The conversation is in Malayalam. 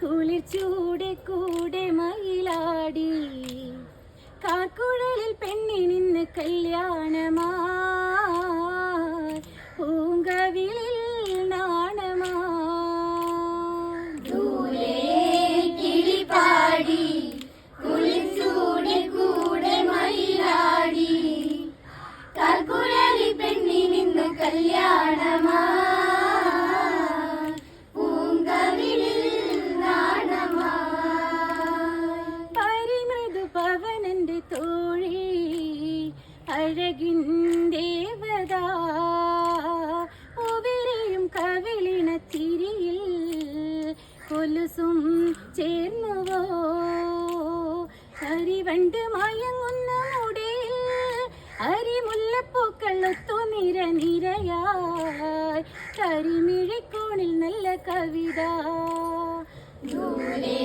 കുളിർച്ചൂടെ കൂടെ മയിലാടി. കാക്കുഴലിൽ പെണ്ണിനിന്ന് കല്യാണമാ പൂങ്കവിളിൽ നാണമാ ദൂരെ കിളിപാടി കുളിച്ചൂടെ കൂടെ മയിലാടി. കൽക്കുഴലി പെണ്ണിനിന്ന് കല്യാണമാ അഴകിൻ ദേവത ഉവരെയും തിരിയിൽ കൊലുസും ചേർന്നുവോ? കരിവണ്ട് മയങ്ങുന്ന മുടിയിൽ അരിമുല്ലപ്പൂക്കൾ ഒത്തു നിര നിരയായി. കരിമിഴിക്കോണിൽ നല്ല കവിത. ദൂരെ